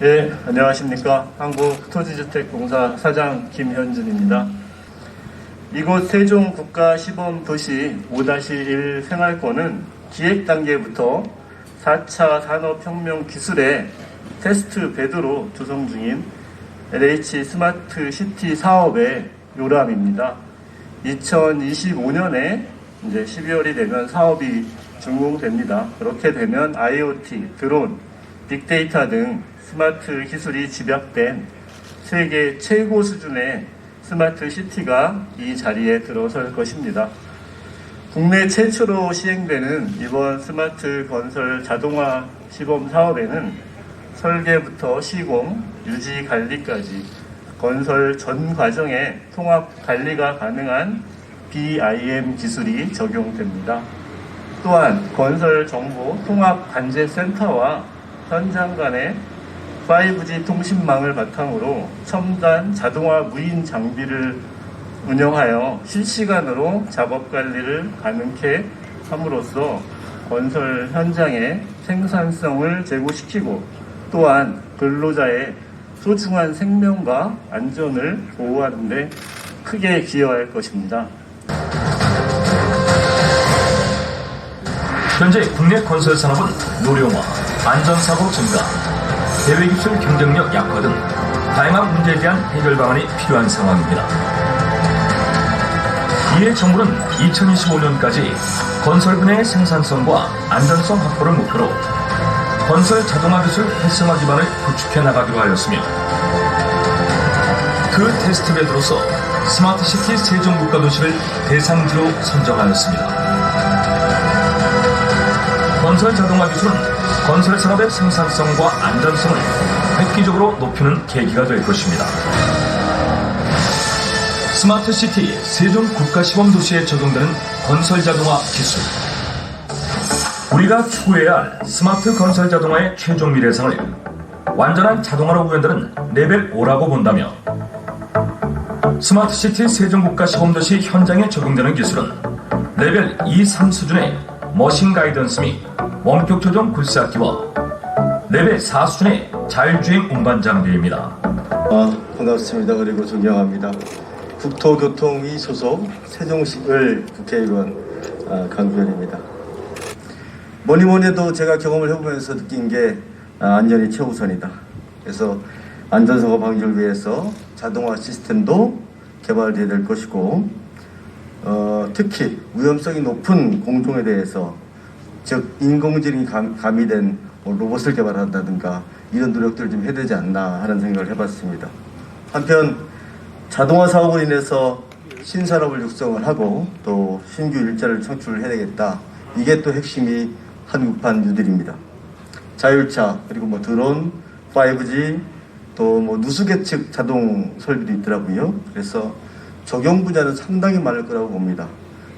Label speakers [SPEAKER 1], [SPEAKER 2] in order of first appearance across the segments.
[SPEAKER 1] 예, 안녕하십니까. 한국토지주택공사 사장 김현준입니다. 이곳 세종 국가 시범 도시 5-1 생활권은 기획 단계부터 4차 산업혁명 기술의 테스트 베드로 조성 중인 LH 스마트 시티 사업의 요람입니다. 2025년에 이제 12월이 되면 사업이 준공됩니다. 그렇게 되면 IoT, 드론, 빅데이터 등 스마트 기술이 집약된 세계 최고 수준의 스마트 시티가 이 자리에 들어설 것입니다. 국내 최초로 시행되는 이번 스마트 건설 자동화 시범 사업에는 설계부터 시공, 유지 관리까지 건설 전 과정에 통합 관리가 가능한 BIM 기술이 적용됩니다. 또한 건설 정보 통합 관제 센터와 현장 간의 5G 통신망을 바탕으로 첨단 자동화 무인 장비를 운영하여 실시간으로 작업 관리를 가능케 함으로써 건설 현장의 생산성을 제고시키고 또한 근로자의 소중한 생명과 안전을 보호하는 데 크게 기여할 것입니다.
[SPEAKER 2] 현재 국내 건설 산업은 노령화, 안전사고 증가, 대외기술 경쟁력 약화 등 다양한 문제에 대한 해결 방안이 필요한 상황입니다. 이에 정부는 2025년까지 건설 분야의 생산성과 안전성 확보를 목표로 건설 자동화 기술 활성화 기반을 구축해 나가기로 하였으며 그 테스트베드로서 스마트시티 세종국가도시를 대상지로 선정하였습니다. 건설 자동화 기술은 건설 산업의 생산성과 안전성을 획기적으로 높이는 계기가 될 것입니다. 스마트 시티 세종 국가시범 도시에 적용되는 건설 자동화 기술. 우리가 추구해야 할 스마트 건설 자동화의 최종 미래상을 완전한 자동화로 구현되는 레벨 5라고 본다며 스마트 시티 세종 국가시범도시 현장에 적용되는 기술은 레벨 2, 3 수준의 머신 가이던스 및 원격 조정 굴삭기와 레벨 4 수준의 자율주행 운반 장비입니다.
[SPEAKER 3] 아, 반갑습니다. 그리고 존경합니다. 국토교통위 소속 세종시을 국회의원 아, 강변입니다. 뭐니 뭐니 해도 제가 경험을 해보면서 느낀 게 아, 안전이 최우선이다. 그래서 안전사고 방지를 위해서 자동화 시스템도 개발되어야 될 것이고 어, 특히 위험성이 높은 공종에 대해서 즉 인공지능이 감, 가미된 뭐 로봇을 개발한다든가 이런 노력들을 좀 해야 되지 않나 하는 생각을 해봤습니다. 한편 자동화 사업으로 인해서 신산업을 육성을 하고 또 신규 일자를 창출을 해야 되겠다. 이게 또 핵심이 한국판 뉴딜입니다. 자율차 그리고 뭐 드론, 5G 또 뭐 누수계측 자동 설비도 있더라고요. 그래서 적용 분야는 상당히 많을 거라고 봅니다.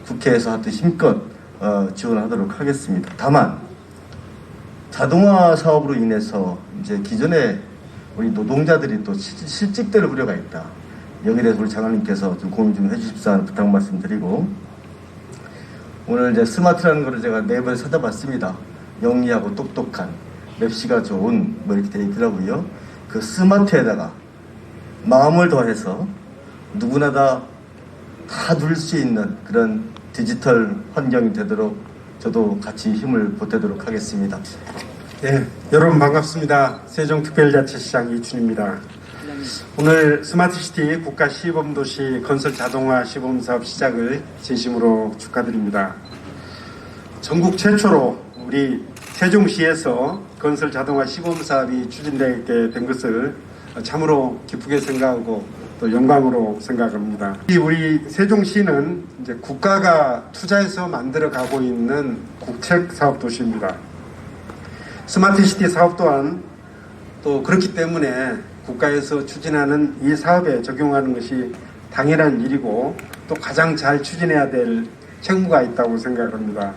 [SPEAKER 3] 국회에서 하여튼 힘껏 어, 지원하도록 하겠습니다. 다만 자동화 사업으로 인해서 이제 기존에 우리 노동자들이 또 실- 실직될 우려가 있다. 여기에 대해서 우리 장관님께서 좀 고민 좀 해주십사 부탁 말씀드리고 오늘 이제 스마트라는 거를 제가 네이버에 찾아봤습니다. 영리하고 똑똑한 맵시가 좋은 뭐 이렇게 되어 있더라고요. 그 스마트에다가 마음을 더해서 누구나 다 다 누릴 수 있는 그런 디지털 환경이 되도록 저도 같이 힘을 보태도록 하겠습니다.
[SPEAKER 4] 네, 여러분 반갑습니다. 세종특별자치시장 이춘입니다. 오늘 스마트시티 국가 시범도시 건설 자동화 시범 사업 시작을 진심으로 축하드립니다. 전국 최초로 우리 세종시에서 건설 자동화 시범 사업이 추진되게 된 것을 참으로 기쁘게 생각하고 또 영광으로 생각합니다. 이 우리 세종시는 이제 국가가 투자해서 만들어 가고 있는 국책 사업 도시입니다. 스마트시티 사업 또한 또 그렇기 때문에 국가에서 추진하는 이 사업에 적용하는 것이 당연한 일이고 또 가장 잘 추진해야 될 책무가 있다고 생각합니다.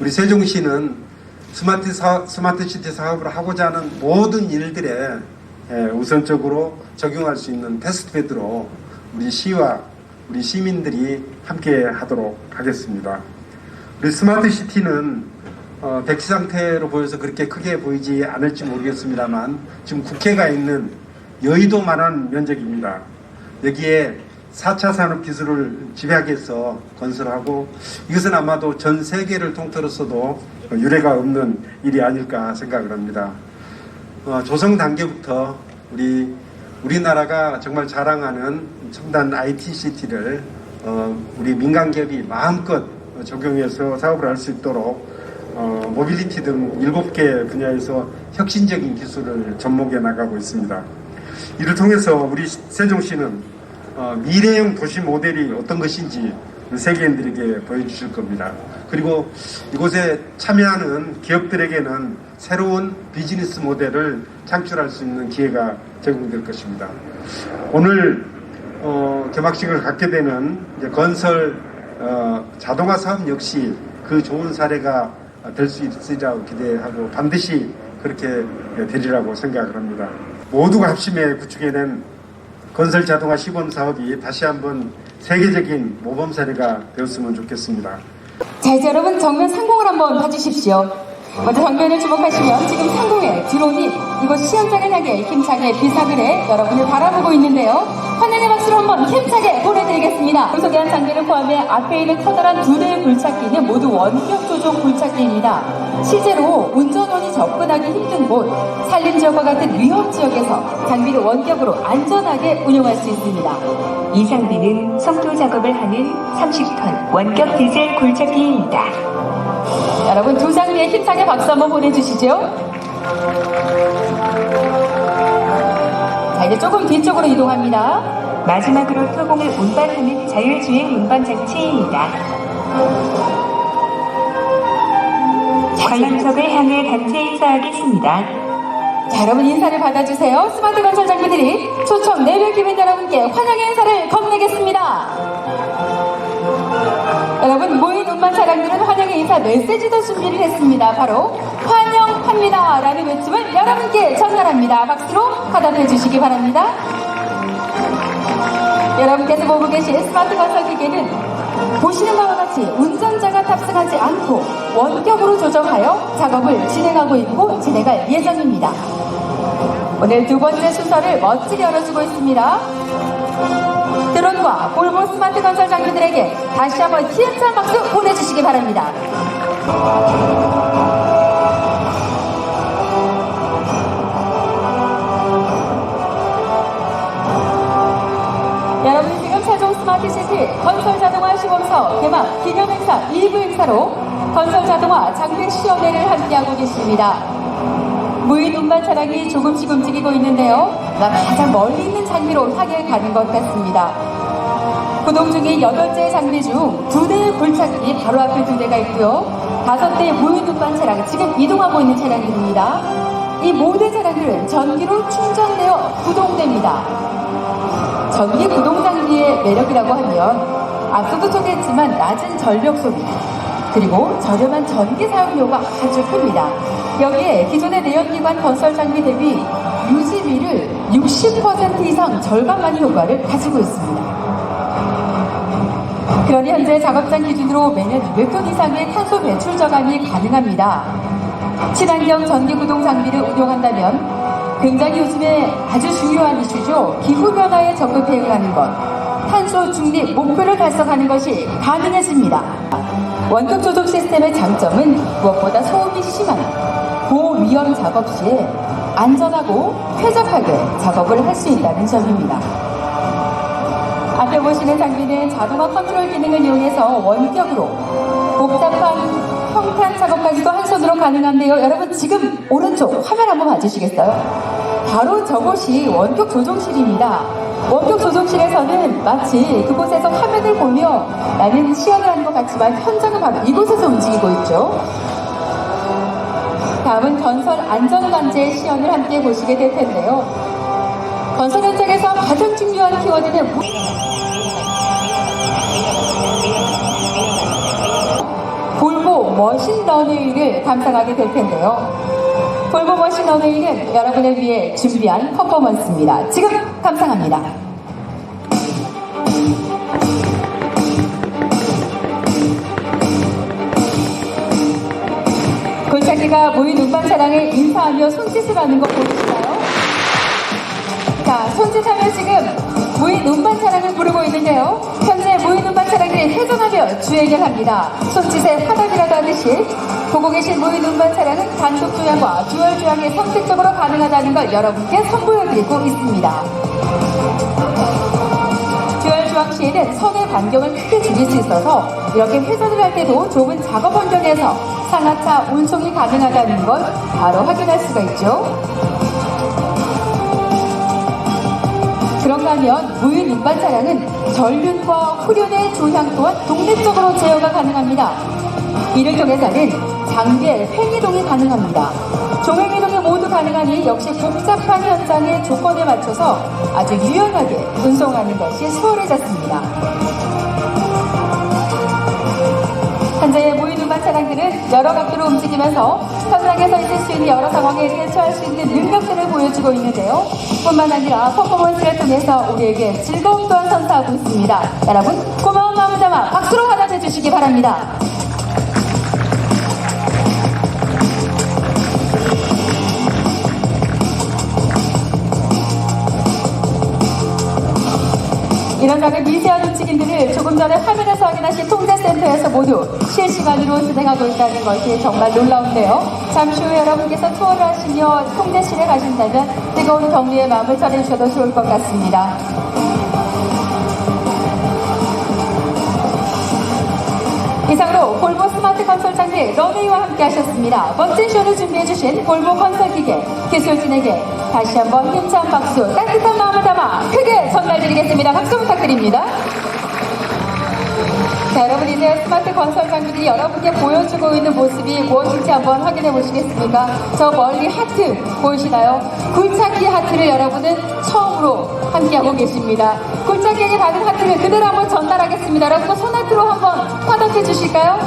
[SPEAKER 4] 우리 세종시는 스마트 사, 스마트 시티 사업을 하고자 하는 모든 일들에 예, 우선적으로 적용할 수 있는 테스트베드로 우리 시와 우리 시민들이 함께 하도록 하겠습니다. 우리 스마트 시티는 어, 백지 상태로 보여서 그렇게 크게 보이지 않을지 모르겠습니다만 지금 국회가 있는 여의도만한 면적입니다. 여기에 4차 산업 기술을 집약해서 건설하고 이것은 아마도 전 세계를 통틀어서도 유례가 없는 일이 아닐까 생각을 합니다. 어, 조성 단계부터 우리 우리나라가 정말 자랑하는 첨단 IT 시티를 어, 우리 민간 기업이 마음껏 적용해서 사업을 할 수 있도록 어, 모빌리티 등 7개 분야에서 혁신적인 기술을 접목해 나가고 있습니다. 이를 통해서 우리 세종시는 어, 미래형 도시 모델이 어떤 것인지 세계인들에게 보여주실 겁니다. 그리고 이곳에 참여하는 기업들에게는 새로운 비즈니스 모델을 창출할 수 있는 기회가 제공될 것입니다. 오늘 어, 개막식을 갖게 되는 건설 어, 자동화 사업 역시 그 좋은 사례가 될 수 있으리라고 기대하고 반드시 그렇게 되리라고 생각을 합니다. 모두가 합심해 구축해낸 건설 자동화 시범 사업이 다시 한번 세계적인 모범 사례가 되었으면 좋겠습니다.
[SPEAKER 5] 자, 이제 여러분 정면 상공을 한번 봐주십시오. 먼저 정면을 주목하시면 지금 상공에 드론이 이곳 시험장을 향해 힘차게 해 여러분을 바라보고 있는데요. 환영의 박수로 한번 힘차게 보내드리겠습니다. 소개한 장비를 포함해 앞에 있는 커다란 두 대의 굴착기는 모두 원격 조종 굴착기입니다. 실제로 운전원이 접근하기 힘든 곳, 산림 지역과 같은 위험 지역에서 장비를 원격으로 안전하게 운용할 수 있습니다.
[SPEAKER 6] 이 장비는 속도 작업을 하는 30톤 원격 디젤 굴착기입니다.
[SPEAKER 5] 여러분 두 장비에 힘차게 박수 한번 보내주시죠. 자 이제 조금 뒤쪽으로 이동합니다.
[SPEAKER 6] 마지막으로 토공을 운반하는 자율주행 운반 장치입니다. 관람석을 향해 단체 인사하겠습니다.
[SPEAKER 5] 자 여러분 인사를 받아주세요. 스마트 건설 장비들이 초청 내별 기민 여러분께 환영의 인사를 건네겠습니다. 여러분 모인 운반 차량들은 인사 메시지도 준비를 했습니다. 바로 환영합니다 라는 외침을 여러분께 전달합니다. 박수로 화답해 주시기 바랍니다. 여러분께서 보고 계신 스마트 건설 기계는 보시는 바와 같이 운전자가 탑승하지 않고 원격으로 조정하여 작업을 진행하고 있고 진행할 예정입니다. 오늘 두 번째 순서를 멋지게 열어주고 있습니다. 드론과 볼보 스마트 건설 장비들에게 다시 한번 힘찬 박수 보내주시기 바랍니다. 여러분 지금 세종 스마트 시티 건설 자동화 시범사업 개막 기념 행사 2부 행사로 건설 자동화 장비 시험회를 함께하고 계십니다. 무인 운반 차량이 조금씩 움직이고 있는데요. 가장 멀리 있는 장비로 향해 가는 것 같습니다. 구동 중인 8대의 장비 중 2대의 굴착기 바로 앞에 2대가 있고요. 5대의 무인 운반 차량 지금 이동하고 있는 차량들입니다. 이 모든 차량들은 전기로 충전되어 구동됩니다. 전기 구동 장비의 매력이라고 하면 앞서도 소개했지만 낮은 전력 소비 그리고 저렴한 전기 사용료가 아주 큽니다. 여기에 기존의 내연기관 건설 장비 대비 유지비를 60% 이상 절감하는 효과를 가지고 있습니다. 그러니 현재 작업장 기준으로 매년 200톤 이상의 탄소 배출 저감이 가능합니다. 친환경 전기 구동 장비를 운용한다면 굉장히 요즘에 아주 중요한 이슈죠. 기후변화에 적극 대응하는 것. 탄소 중립 목표를 달성하는 것이 가능해집니다. 원격 조종 시스템의 장점은 무엇보다 소음이 심한 고위험 작업 시에 안전하고 쾌적하게 작업을 할 수 있다는 점입니다. 앞에 보시는 장비는 자동화 컨트롤 기능을 이용해서 원격으로 복잡한 평탄 작업까지도 한 손으로 가능한데요. 여러분 지금 오른쪽 화면 한번 봐주시겠어요? 바로 저곳이 원격 조종실입니다. 원격 조종실에서는 마치 그곳에서 화면을 보며 나는 시연을 하는 것 같지만 현장은 바로 이곳에서 움직이고 있죠. 다음은 건설 안전관제 시연을 함께 보시게 될 텐데요. 건설 현장에서 가장 중요한 키워드는 무- 볼보 머신 런웨이를 감상하게 될 텐데요. 볼보 머신 런웨이는 여러분을 위해 준비한 퍼포먼스입니다. 지금 감상합니다. 굴착기가 모인 운반 차량에 인사하며 손짓을 하는 거 보이시나요? 자, 손짓하며 지금 무인 운반 차량을 부르고 있는데요. 현재 무인 운반 차량들이 회전하며 주행을 합니다. 손짓의 화답이라도 하듯이 보고 계신 무인 운반 차량은 단독 조향과 듀얼 조향이 선택적으로 가능하다는 걸 여러분께 선보여드리고 있습니다. 듀얼 조항 시에는 선의 반경을 크게 줄일 수 있어서 이렇게 회전을 할 때도 좁은 작업 환경에서 상하차 운송이 가능하다는 걸 바로 확인할 수가 있죠. 하면 무인 운반 차량은 전륜과 후륜의 조향 또한 독립적으로 제어가 가능합니다. 이를 통해서는 장비의 횡이동이 가능합니다. 조횡이동이 모두 가능하니 역시 복잡한 현장의 조건에 맞춰서 아주 유연하게 운송하는 것이 수월해졌습니다. 현재 운반 차량들은 여러 각도로 움직이면서 현장에서 있을 수 있는 여러 상황에 대처할 수 있는 능력들을 보여주고 있는데요. 뿐만 아니라 퍼포먼스를 통해서 우리에게 즐거움 또한 선사하고 있습니다. 여러분 고마운 마음 담아 박수로 환호해 주시기 바랍니다. 이런 작은 미세한 움직임들을 조금 전에 화면에서 확인하신 통제센터에서 모두 실시간으로 진행하고 있다는 것이 정말 놀라운데요. 잠시 후 여러분께서 투어를 하시며 통제실에 가신다면 뜨거운 격리의 마음을 전해주셔도 좋을 것 같습니다. 이상으로 볼보 장비 러웨이와 함께 하셨습니다. 멋진 쇼를 준비해주신 볼보 건설 기계 기술진에게 다시 한번 힘찬 박수 따뜻한 마음을 담아 크게 전달드리겠습니다. 박수 부탁드립니다. 자, 여러분 이제 스마트 건설 장비들이 여러분께 보여주고 있는 모습이 무엇인지 한번 확인해 보시겠습니까? 저 멀리 하트 보이시나요? 굴착기 하트를 여러분은 처음으로 함께하고 계십니다. 굴착기에게 받은 하트를 그대로 한번 전달하겠습니다. 여러분 손 하트로 한번 화답해 주실까요?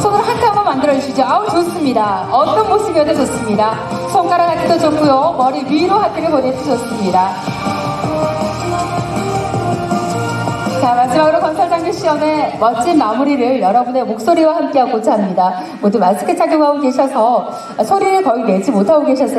[SPEAKER 5] 손으로 하트 한번 만들어 주시죠. 아우 좋습니다. 어떤 모습이어도 좋습니다. 손가락 하트도 좋고요. 머리 위로 하트를 보내도 좋습니다. 자, 마지막으로 건설장비 시연의 멋진 마무리를 여러분의 목소리와 함께하고자 합니다. 모두 마스크 착용하고 계셔서 소리를 거의 내지 못하고 계셨어요.